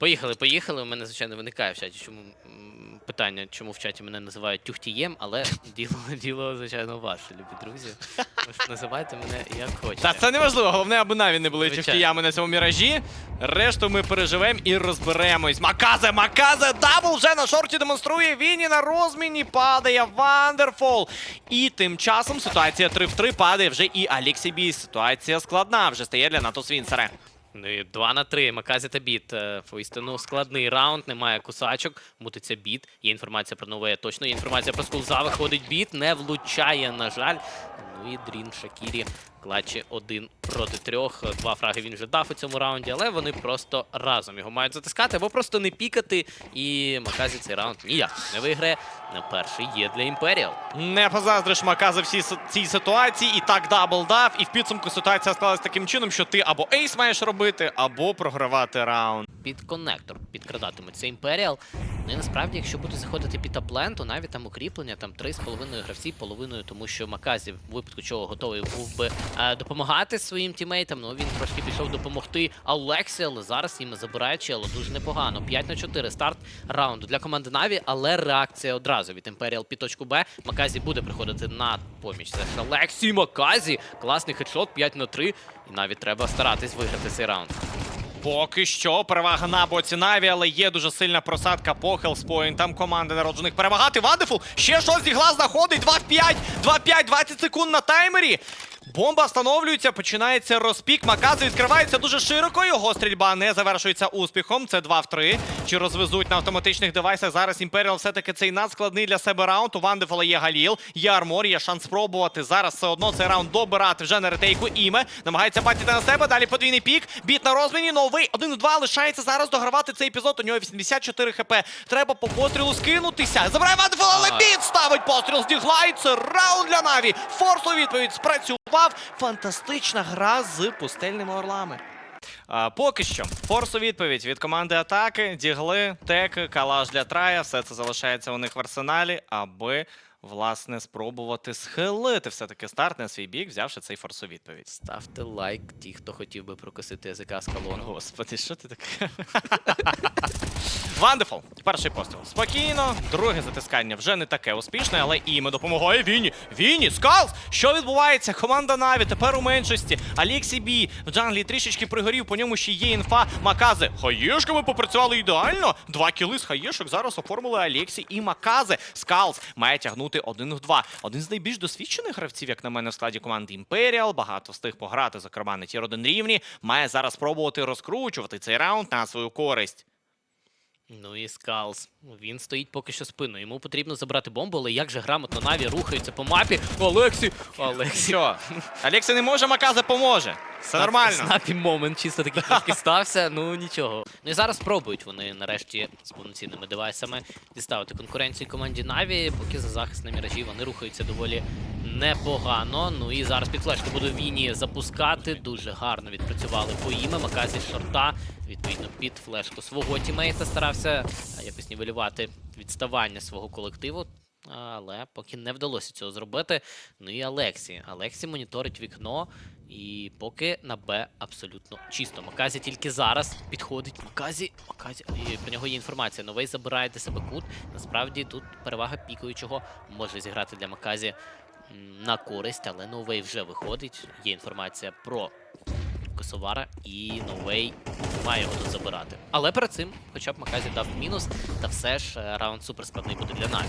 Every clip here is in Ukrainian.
Поїхали, поїхали. У мене, звичайно, виникає в чаті, чому питання, чому в чаті мене називають тюхтієм, але діло, діло звичайно, ваше, любі друзі. Називайте мене як хочете. Та це не важливо, головне, аби наві не були Звичайно. чифтіями на цьому міражі. Решту ми переживемо і розберемось. Маказе, Маказе, дабл вже на шорті демонструє. Віні на розміні падає Вандерфол. І тим часом ситуація 3 в 3 падає вже і Аліксі Бі. Ситуація складна вже стає для НАТО Свінцера. Ну і 2 на 3. Маказі та біт. Е, Поістину складний раунд, немає кусачок, мутиться біт. Є інформація про нове точно. Є інформація про скулза. Виходить біт, не влучає, на жаль. Ну і Дрін Шакірі клатчі один проти трьох. Два фраги він вже дав у цьому раунді, але вони просто разом його мають затискати або просто не пікати. І Маказі цей раунд ніяк не виграє. На перший є для Імперіал. Не позаздриш Маказе всій с- цій ситуації. І так дабл дав. І в підсумку ситуація склалась таким чином, що ти або ейс маєш робити, або програвати раунд. під коннектор підкрадатиметься Імперіал. Ну і насправді, якщо буде заходити під аплен, то навіть там укріплення там 3,5 гравці, половиною, тому що Маказі, в випадку чого готовий був би допомагати своїм тімейтам. Ну він трошки пішов допомогти Алексі, але зараз їм забирає чело дуже непогано. 5 на 4 старт раунду для команди Наві, але реакція одразу від Імперіал під точку Б. Маказі буде приходити на поміч. Це ж Алексій Маказі. Класний хедшот, 5 на 3. І навіть треба старатись виграти цей раунд. Поки що перевага на боці Наві, але є дуже сильна просадка по хелспоінтам команди народжених перемагати. Вандефул ще щось зігла знаходить. 2 в 5, 2 в 5, 20 секунд на таймері. Бомба встановлюється, починається розпік. Макази відкривається дуже широко. Його стрільба не завершується успіхом. Це 2 в 3. Чи розвезуть на автоматичних девайсах? Зараз Імперіал все-таки цей надскладний для себе раунд. У Вандефола є Галіл, є армор, є шанс спробувати. Зараз все одно цей раунд добирати вже на ретейку. Іме намагається бачити на себе. Далі подвійний пік. Біт на розміні. Новий 1 в 2 лишається зараз догравати цей епізод. У нього 84 хп. Треба по пострілу скинутися. Забирає Вандефол, але біт ставить постріл з. Це раунд для Наві. Форс у відповідь спрацював. Фантастична гра з пустельними орлами. А, поки що форс у відповідь від команди атаки, дігли, теки, калаш для трая. Все це залишається у них в арсеналі, аби власне спробувати схилити все-таки старт на свій бік, взявши цей форс у відповідь. Ставте лайк, ті, хто хотів би прокосити язика з колону. Господи, що ти таке? Вандефол. Перший постріл. Спокійно. Друге затискання вже не таке успішне, але іме допомагає Віні. Віні, Скалс! Що відбувається? Команда Наві тепер у меншості. Аліксі Бі в джанглі трішечки пригорів, по ньому ще є інфа. Макази. Хаєшками попрацювали ідеально. Два кіли з хаєшок зараз оформили Алексі і Макази. Скалс має тягнути один в два. Один з найбільш досвідчених гравців, як на мене, в складі команди Імперіал. Багато встиг пограти, зокрема, на тір 1 рівні. Має зараз спробувати розкручувати цей раунд на свою користь. Ну і Скалс. Він стоїть поки що спиною. Йому потрібно забрати бомбу, але як же грамотно Наві рухається по мапі. Олексій! Олексій. Все. Алексі не може, Макази поможе. Все нормально. Снапі момент чисто такий трошки стався, ну нічого. Ну і зараз спробують вони нарешті з повноцінними девайсами діставити конкуренцію команді Наві, поки за захист на міражі вони рухаються доволі непогано. Ну і зараз під флешку буде Віні запускати. Дуже гарно відпрацювали по іме. Маказі шорта. Відповідно, під флешку свого тімейта старався якось нівелювати відставання свого колективу. Але поки не вдалося цього зробити. Ну і Алексі. Алексі моніторить вікно. І поки на Б абсолютно чисто. Маказі тільки зараз підходить. Маказі, Маказі. І про нього є інформація. Новий забирає для себе кут. Насправді тут перевага пікуючого може зіграти для Маказі на користь, але новий вже виходить. Є інформація про Косовара, і новий має його тут забирати. Але перед цим, хоча б Маказі дав мінус, та все ж е, раунд суперскладний буде для Наві.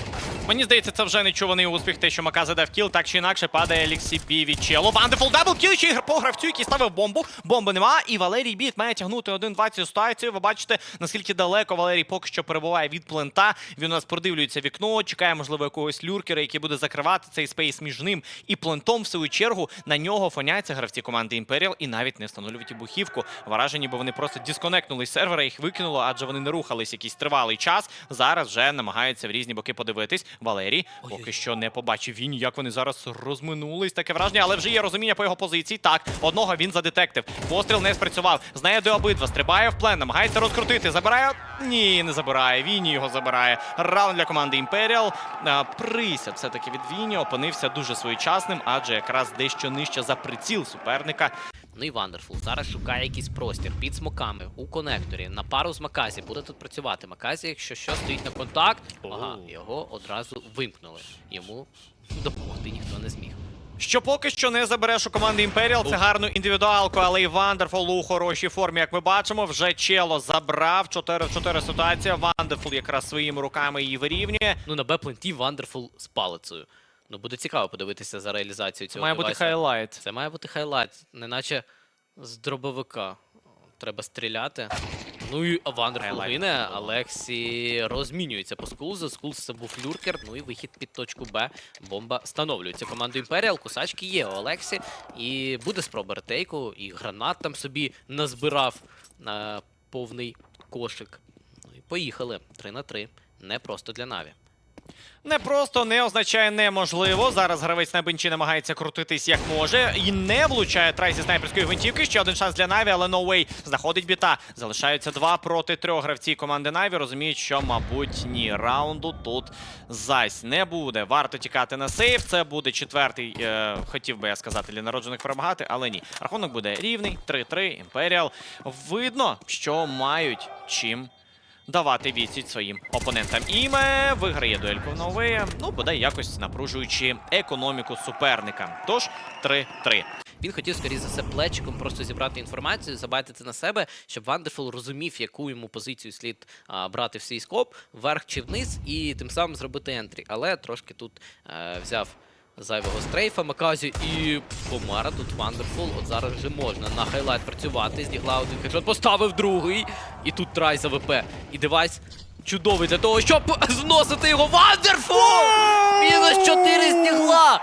Мені здається, це вже нечуваний успіх, те, що Макази дав кіл, так чи інакше падає Алексі Бі від челу. Вандефул дабл кіл, ще по гравцю, який ставив бомбу. Бомби нема, і Валерій Біт має тягнути 1-2 цю ситуацію. Ви бачите, наскільки далеко Валерій поки що перебуває від плента. Він у нас продивлюється вікно, чекає, можливо, якогось люркера, який буде закривати цей спейс між ним і плентом. В свою чергу на нього фоняться гравці команди Імперіал і навіть не встановлюють вибухівку. Вражені, бо вони просто дисконектнули сервера, їх викинуло, адже вони не рухались якийсь тривалий час. Зараз вже намагаються в різні боки подивитись. Валерій поки що не побачив він, як вони зараз розминулись. Таке враження, але вже є розуміння по його позиції. Так, одного він задетектив. Постріл не спрацював. Знає де обидва. Стрибає в плен, намагається розкрутити. Забирає. Ні, не забирає. Віні його забирає. Раунд для команди Імперіал. Присяд все-таки від Віні опинився дуже своєчасним, адже якраз дещо нижче за приціл суперника. Ну і Вандерфул зараз шукає якийсь простір під смоками у конекторі на пару з Маказі. Буде тут працювати. Маказі, якщо що, стоїть на контакт. Ага, його одразу вимкнули. Йому допомогти ніхто не зміг. Що поки що не забереш у команди Imperial, це гарну індивідуалку, але і Вандерфул у хорошій формі, як ми бачимо. Вже Чело забрав 4 в 4 ситуація. Вандерфул якраз своїми руками її вирівнює. Ну на Б-пленті Вандерфул з палицею. Ну буде цікаво подивитися за реалізацією цього. Має бути хайлайт. Це має бути хайлайт, неначе з дробовика. Треба стріляти. Ну і Хайлайт. гине, Алексі розмінюється по скулзу. Скулз це був люркер, ну і вихід під точку Б. Бомба встановлюється командою Імперіал. Кусачки є у Алексі. І буде спроба ретейку, і гранат там собі назбирав на повний кошик. Ну і поїхали. 3 на 3. Не просто для Наві. Не просто не означає неможливо. Зараз гравець на бенчі намагається крутитись як може. І не влучає трай зі снайперської гвинтівки. Ще один шанс для Наві, але no. Знаходить біта. Залишаються два проти трьох гравців команди Наві. Розуміють, що, мабуть, ні. Раунду тут зась не буде. Варто тікати на сейф. Це буде четвертий. Е, хотів би я сказати, для народжених перемагати, але ні. Рахунок буде рівний. 3-3. Імперіал. Видно, що мають чим давати відсіч своїм опонентам. Іме виграє дуельку в нове, ну бодай якось напружуючи економіку суперника. Тож 3-3. Він хотів, скоріше за все, плечиком просто зібрати інформацію, забайтити на себе, щоб Вандефул розумів, яку йому позицію слід а, брати в свій скоп, вверх чи вниз, і тим самим зробити ентрі. Але трошки тут е, взяв зайвого стрейфа Маказі і помара тут Вандерфул. От зараз вже можна на хайлайт працювати. Здігла один хеджот, поставив другий. І тут трай за ВП. І девайс чудовий для того, щоб зносити його. Вандерфул! Мінус 4 здігла!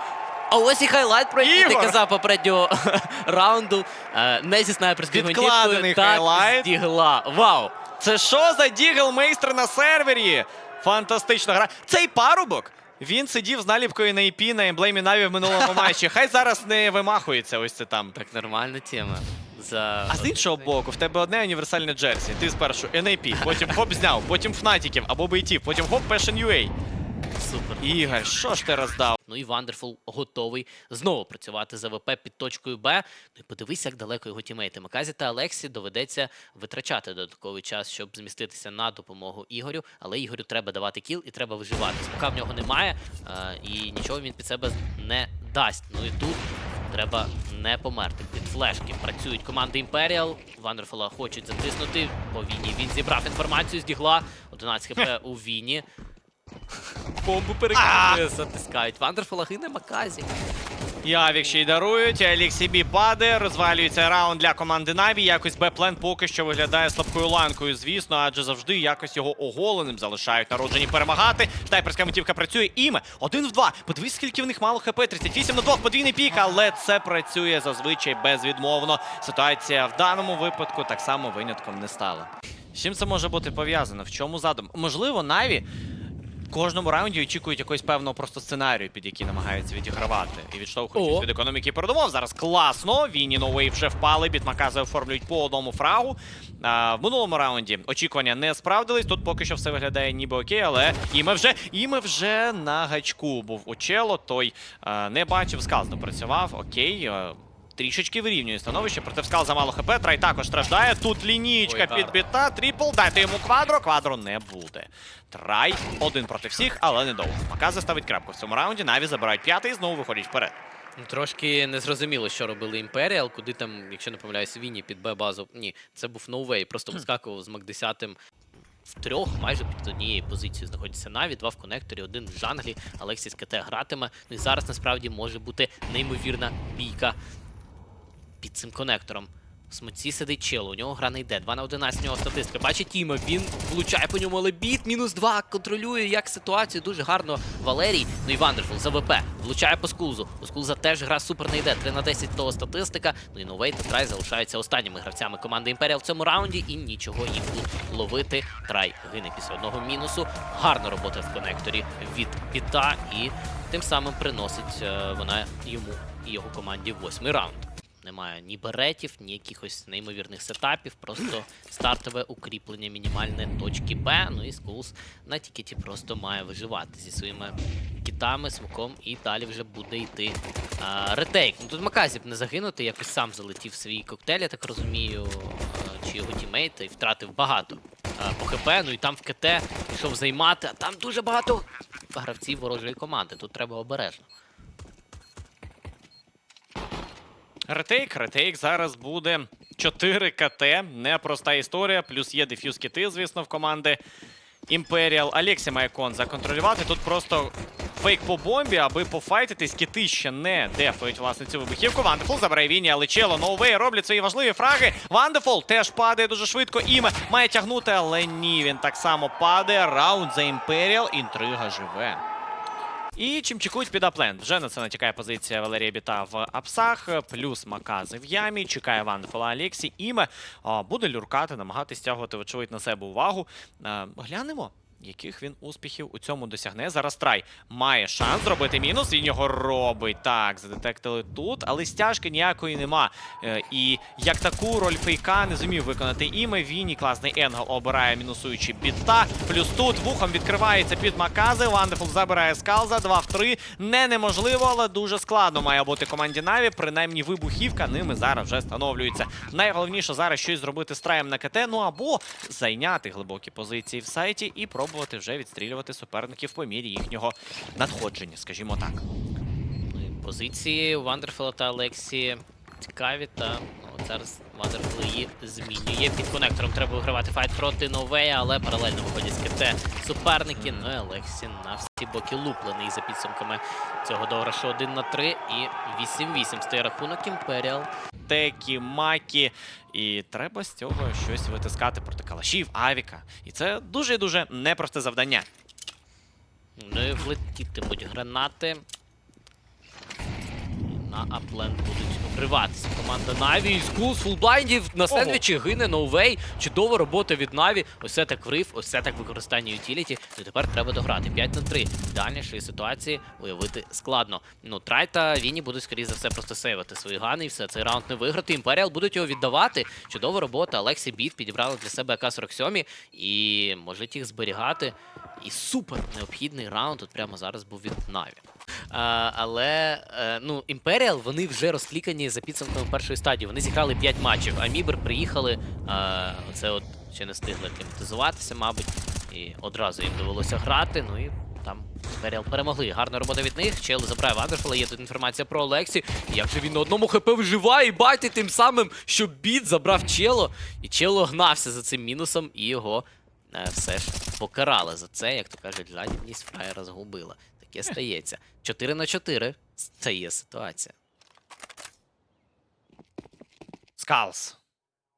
А ось і хайлайт, про який ти казав попереднього раунду. Е, Не зі снайперською Відкладений так хайлайт. здігла. Вау! Це що за дігл мейстер на сервері? Фантастична гра. Цей парубок. Він сидів з наліпкою на IP на емблемі Наві в минулому матчі. Хай зараз не вимахується ось це там. Так нормальна тема. За... А з іншого боку, в тебе одне універсальне джерсі. Ти спершу NAP, потім хоп зняв, потім Фнатіків або бейтів, потім хоп Passion UA. Супер. Ігор, що ж ти роздав? Ну і Вандерфул готовий знову працювати за ВП під точкою Б. Ну і подивись, як далеко його тімейти. Маказі та Алексі доведеться витрачати додатковий час, щоб зміститися на допомогу Ігорю. Але Ігорю треба давати кіл і треба виживати. Смока в нього немає, е, і нічого він під себе не дасть. Ну і тут треба не померти. Під флешки працюють команди Імперіал. Вандерфула хочуть затиснути. По Віні він зібрав інформацію з дігла. 11 хп у Віні. Бомбу перекидує, затискають. Вандерфула гине Маказі. Явік ще й дарують. Алексій Бі падає. Розвалюється раунд для команди Наві. Якось Б-плен поки що виглядає слабкою ланкою, звісно, адже завжди якось його оголеним залишають народжені перемагати. Снайперська мотивка працює. Іме один в два. Подивись, скільки в них мало хп. 38 на 2, подвійний пік, але це працює зазвичай безвідмовно. Ситуація в даному випадку так само винятком не стала. З чим це може бути пов'язано? В чому задум? Можливо, Наві в кожному раунді очікують якогось певного просто сценарію, під який намагаються відігравати. І відштовхуючись від економіки передумов. Зараз класно. Вінні Новей вже впали. Бітмакази оформлюють по одному фрагу. А, в минулому раунді очікування не справдились. Тут поки що все виглядає ніби окей, але іме вже іме вже на гачку був у чело. Той а, не бачив, сказ допрацював. Окей. Трішечки вирівнює становище, проте вскал замало хп. Трай також страждає. Тут лінійка підбита. Тріпл. Дайте йому квадро. Квадро не буде. Трай один проти всіх, але недовго. Макази ставить крапку в цьому раунді. Наві забирають п'ятий і знову виходять вперед. Ну, Трошки незрозуміло, що робили Імперіал, куди там, якщо не помиляюсь, Віні під Б-базу. Ні, це був ноувей, просто вискакував з Мак 10 в трьох, майже під однією позицією знаходяться Наві, два в конекторі, один в джанглі, Алексіс КТ гратиме. Ну і зараз насправді може бути неймовірна бійка під цим конектором. В смоці сидить чело, у нього гра не йде. 2 на 11 у нього статистика. Бачить Тіма, він влучає по ньому, але біт, мінус 2, контролює як ситуацію. Дуже гарно Валерій. Ну і Вандерфул за ВП. Влучає по скулзу. У скулза теж гра супер не йде. 3 на 10 того статистика. Ну і Новей та Трай залишаються останніми гравцями команди Імперіал в цьому раунді. І нічого їм тут ловити. Трай гине після одного мінусу. Гарна робота в конекторі від біта. І тим самим приносить е, вона йому і його команді восьмий раунд. Немає ні беретів, ні якихось неймовірних сетапів, просто стартове укріплення мінімальне точки Б. Ну і Скулс на тікеті просто має виживати зі своїми кітами, смоком, і далі вже буде йти а, ретейк. Ну тут Маказі б не загинути, якось сам залетів свій коктейль, я так розумію, а, чи його тімейт, і втратив багато а, по ХП. Ну і там в КТ пішов займати, а там дуже багато гравців ворожої команди. Тут треба обережно. Ретейк, ретейк зараз буде 4 КТ. Непроста історія. Плюс є дефюз кіти, звісно, в команди Imperial. Алексі має кон законтролювати. Тут просто фейк по бомбі, аби пофайтитись. Кіти ще не дефають власне цю вибухівку. Вандефул забирає Віні, але Чело, Ноувей роблять свої важливі фраги. Вандефул теж падає дуже швидко. Іме має тягнути, але ні, він так само падає. Раунд за Imperial. Інтрига живе. І чим чекають під аплен. Вже на це натякає позиція Валерія Біта в апсах, плюс Макази в ямі. Чекає Ван Фола Алексі. Іме буде люркати, намагатись стягувати, вочевидь, на себе увагу. Глянемо. Яких він успіхів у цьому досягне? Зараз трай має шанс зробити мінус. Він його робить. Так, задетектили тут, але стяжки ніякої нема. Е, і як таку роль фейка не зумів виконати іме. Віні класний енгл обирає мінусуючи біта. Плюс тут вухом відкривається під Макази. Вандефул забирає скалза. 2 в 3. Не неможливо, але дуже складно має бути команді Наві. Принаймні вибухівка ними зараз вже встановлюється. Найголовніше зараз щось зробити з траєм на КТ, ну або зайняти глибокі позиції в сайті і пробувати вже відстрілювати суперників по мірі їхнього надходження, скажімо так. Ну, Позиції Вандерфела та Алексі цікаві, та ну, зараз Вандерфел її змінює. Під конектором треба вигравати файт проти Новея, але паралельно виходять з КТ суперники. Ну і Алексі на всі боки луплений за підсумками цього дограшу 1 на 3 і 8-8 стає рахунок Імперіал. Текі, макі. І треба з цього щось витискати проти калашів, авіка. І це дуже дуже непросте завдання. Ну і влетітимуть гранати. На аплен будуть вриватися. Команда Наві і Скулс фулблайндів на сендвічі гине ноувей. Чудова робота від Наві. Ось це так врив, ось це так використання ютіліті. І тепер треба дограти. 5 на 3. Дальнішої ситуації уявити складно. Ну, Трай та Віні будуть, скоріше за все, просто сейвити свої гани і все. Цей раунд не виграти. Імперіал будуть його віддавати. Чудова робота. Алексі Біт підібрали для себе АК-47 і можуть їх зберігати. І супер необхідний раунд тут прямо зараз був від Наві. Але е, ну, Імперіал вони вже розклікані за підсумками першої стадії. Вони зіграли 5 матчів, а Мібер приїхали. А, це от ще не встигли кліматизуватися, мабуть. І одразу їм довелося грати. Ну і там Імперіал перемогли. Гарна робота від них. Чели забирає Вандерфола. Є тут інформація про Олексі. Як же він на одному хп виживає і бачить тим самим, що біт забрав Чело. І Чело гнався за цим мінусом, і його е, все ж покарали за це, як то кажуть, жадібність фраєра згубила. Таке стається. 4 на 4 це є ситуація. Скалс.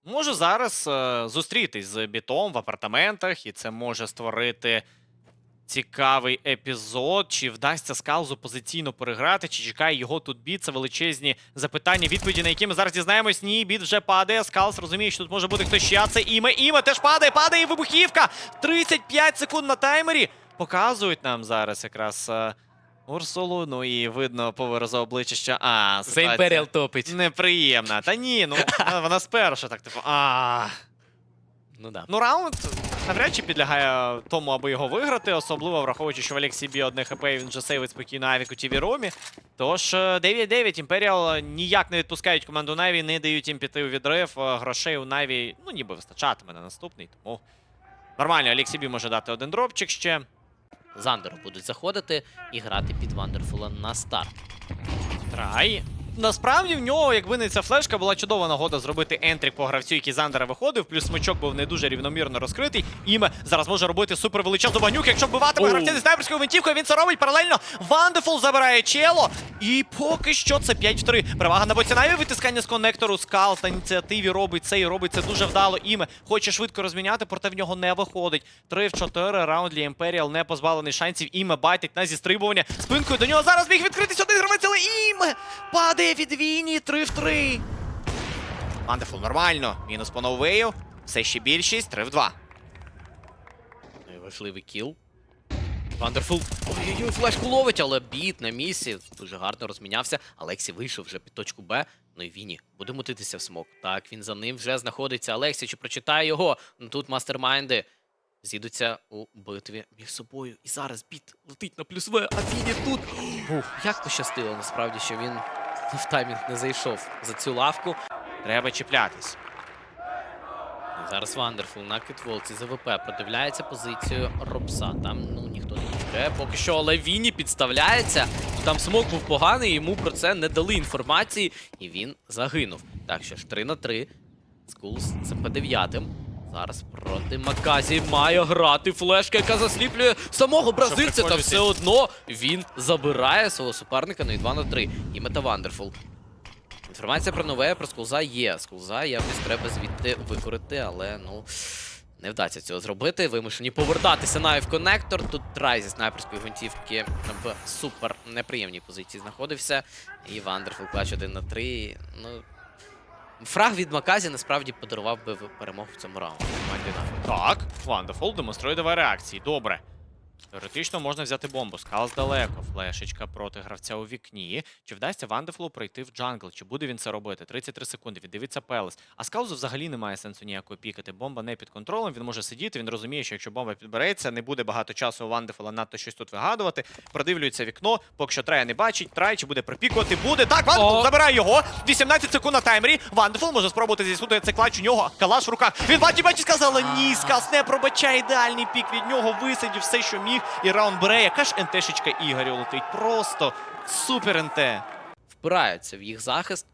Може зараз е, зустрітись з бітом в апартаментах, і це може створити цікавий епізод. Чи вдасться Скалзу позиційно переграти, чи чекає його тут біт? Це величезні запитання, відповіді на які ми зараз дізнаємось. Ні, біт вже падає. Скалс розуміє, що тут може бути хтось ще. Це іме. Іме теж падає, падає вибухівка. 35 секунд на таймері. Показують нам зараз якраз. е, Урсулу, ну і видно по виразу обличчя, що а, За Імперіал топить. Неприємна. Та ні, ну вона- спершу так, типу, а. Ну да. Ну, раунд навряд чи підлягає тому, аби його виграти, особливо враховуючи, що в Алексі б'є одне хп, він вже сейвить спокійно Авік у Тіві Ромі. Тож е, 9-9 Імперіал ніяк не відпускають команду Наві, не дають їм піти у відрив. Е, Грошей у Наві, ну ніби вистачатиме на наступний, тому нормально, Алексі Бі може дати один дропчик ще. Зандеру будуть заходити і грати під Вандерфула на старт. Трай. Насправді в нього, якби не ця флешка, була чудова нагода зробити ентрік по гравцю, який Зандера виходив, плюс смичок був не дуже рівномірно розкритий. Іме зараз може робити супер величезну багнюк. Якщо вбиватиме Оу. гравця зі снайперською гвинтівкою, він це робить паралельно. Вандефул забирає чело. І поки що це 5 в 3. Перевага на боці Наві, витискання з коннектору. Скалс на ініціативі робить це і робить це дуже вдало. Іме хоче швидко розміняти, проте в нього не виходить. 3 в 4. Раунд для Імперіал не позбавлений шансів. Іме байтить на зістрибування. Спинкою до нього зараз міг відкритись один гравець, але Іме падає від Віні 3 в 3. Вандефул нормально. Мінус по новею. Все ще більшість. 3 в 2. Ну Важливий кіл. Вандерфул. Ой-ой-ой, флешку ловить, але біт на місці. Дуже гарно розмінявся. Алексі вийшов вже під точку Б. Ну і Віні буде мутитися в смок. Так, він за ним вже знаходиться. Алексій, чи прочитає його? Ну тут мастермайнди зійдуться у битві між собою. І зараз біт летить на плюс В, а Віні тут. Ух, як пощастило насправді, що він в таймінг не зайшов за цю лавку. Треба чіплятись. Зараз Вандерфул на китволці з АВП продивляється позицію Робса. Там ну ніхто не чекає поки що, але Вінні підставляється. Там смок був поганий, йому про це не дали інформації, і він загинув. Так що ж 3 на 3. Скулс з МП9. Зараз проти Маказі має грати флешка, яка засліплює самого бразильця, та все одно він забирає свого суперника на 2 на 3. І мета Вандерфул. Інформація про нове про скулза є. Скулза явність треба звідти викорити, але ну не вдасться цього зробити. Вимушені повертатися на коннектор. Тут трай зі снайперської гвинтівки в супер неприємній позиції знаходився. І Вандерфул клач 1 на 3. Ну, фраг від Маказі насправді подарував би перемогу в цьому раунді. Так, Вандерфул демонструє два реакції. Добре. Теоретично можна взяти бомбу. Скалс далеко. Флешечка проти гравця у вікні. Чи вдасться Вандерфулу пройти в джангл? Чи буде він це робити? 33 секунди. Віддивиться Пелес. А Скалзу взагалі немає сенсу ніякої пікати. Бомба не під контролем. Він може сидіти. Він розуміє, що якщо бомба підбереться, не буде багато часу у Вандерфула надто щось тут вигадувати. Продивлюється вікно. Поки що Трея не бачить. Трай чи буде пропікувати? Буде. Так, Вандерфул О. забирає його. 18 секунд на таймері. Вандерфул може спробувати зіснути цей клач у нього. Калаш в руках. Він бачить, бачить, сказав, але ні, Скалс не пробачає ідеальний пік від нього. Висидів все, що міг. І раунд бере. Яка ж НТшечка Ігорю летить. Просто супер НТ. Впираються в їх захист.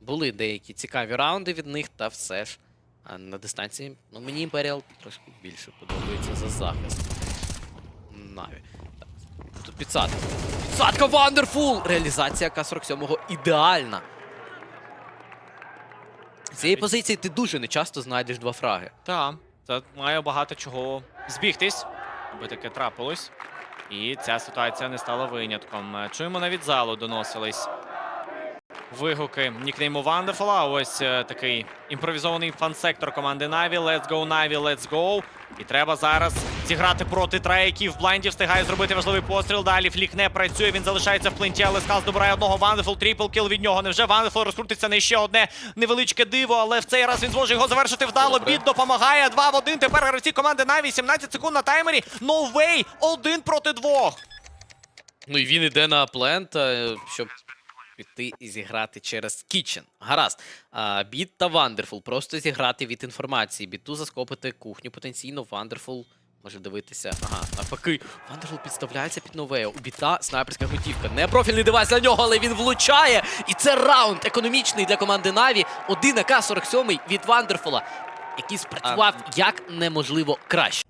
Були деякі цікаві раунди від них, та все ж а на дистанції ну, мені Імперіал трошки більше подобається за захист. Наві. Так. Тут підсадка. Підсадка Вандерфул! Реалізація К-47 ідеальна. З цієї позиції ти дуже нечасто знайдеш два фраги. Так, це має багато чого збігтись, аби таке трапилось. І ця ситуація не стала винятком. Чуємо навіть залу доносились вигуки нікнейму Вандефола. Ось е, такий імпровізований фан-сектор команди Наві. Let's go, Наві, let's go. І треба зараз зіграти проти Трея, який блайнді встигає зробити важливий постріл. Далі флік не працює, він залишається в пленті, але Скалс добирає одного Вандефол, трипл кіл від нього. Невже Вандефол розкрутиться на ще одне невеличке диво, але в цей раз він зможе його завершити вдало. Добре. Біт допомагає. 2 в 1. Тепер гравці команди Наві. 17 секунд на таймері. No way! Один проти двох. Ну і він іде на плент, е, щоб піти і зіграти через Kitchen. Гаразд. А, Біт та Вандерфул. Просто зіграти від інформації. Біту заскопити кухню потенційно. Вандерфул може дивитися. Ага, навпаки. Вандерфул підставляється під новею. У біта снайперська готівка. Не профільний девайс для нього, але він влучає. І це раунд економічний для команди Наві. 1 АК-47 від Вандерфула, який спрацював як неможливо краще.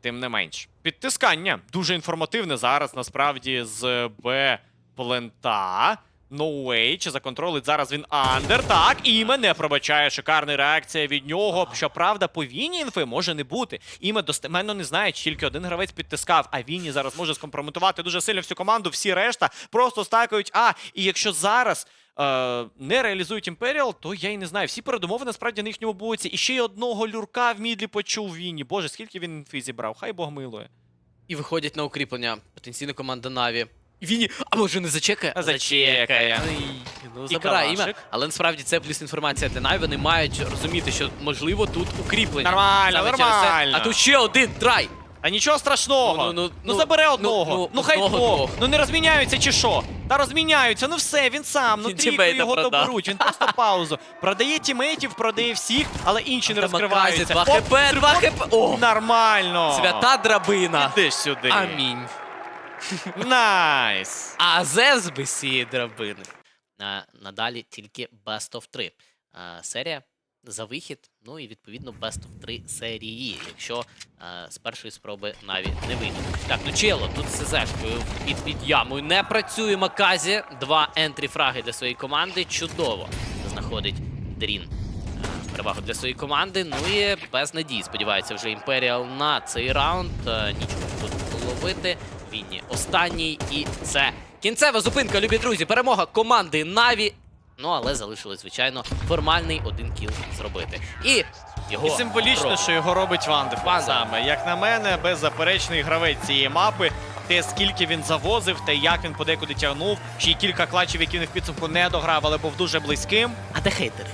Тим не менш, підтискання дуже інформативне зараз. Насправді з Б плента. No way, чи законтролить зараз він андер. Так, іме не пробачає. Шикарна реакція від нього. Щоправда, по Віні інфи може не бути. Іме достеменно не знає, тільки один гравець підтискав, а Віні зараз може скомпрометувати дуже сильно всю команду. Всі решта просто стакають. А, і якщо зараз. Е, не реалізують Імперіал, то я й не знаю. Всі передумови насправді на їхньому боці. І ще й одного люрка в мідлі почув Вінні. Боже, скільки він інфи зібрав, хай Бог милує. І виходять на укріплення. Потенційно команда Наві. Віні, а може не зачекає? А зачекає. Ай, Ну, І забирає ім'я. Але насправді це плюс інформація для Наві. Вони мають розуміти, що можливо тут укріплення. Нормально, Саме через це. нормально. А тут ще один трай. Та нічого страшного. Ну, Ну, ну, ну, забере ну, одного. Ну, ну, хай одного, двох. двох. Ну не розміняються чи що? Та розміняються. Ну все, він сам. Ну Він трійку тімейта його продав. доберуть. Він просто паузу. Продає тімейтів, продає всіх, але інші не розкриваються. Два Оп, хп, два хп. О, Нормально. свята драбина. Іди сюди. Амінь. Найс. А Зевс без цієї драбини. Надалі тільки Best of 3. А, серія за вихід, ну і відповідно Best of 3 серії, якщо з першої спроби навіть не вийде. Так, ну чело, тут з СЗшкою під, під ямою не працює Маказі. Два ентрі фраги для своєї команди. Чудово знаходить Дрін. Перевагу для своєї команди. Ну і без надій. Сподівається, вже Імперіал на цей раунд. Нічого тут ловити. Вінні останній. І це кінцева зупинка, любі друзі. Перемога команди Наві. Ну, але залишилось, звичайно, формальний один кіл зробити. І його І символічно, робить. що його робить Вандефол саме. Як на мене, беззаперечний гравець цієї мапи. те, скільки він завозив, те, як він подекуди тягнув. Ще й кілька клатчів, які він в підсумку не дограв, але був дуже близьким. А де хейтери?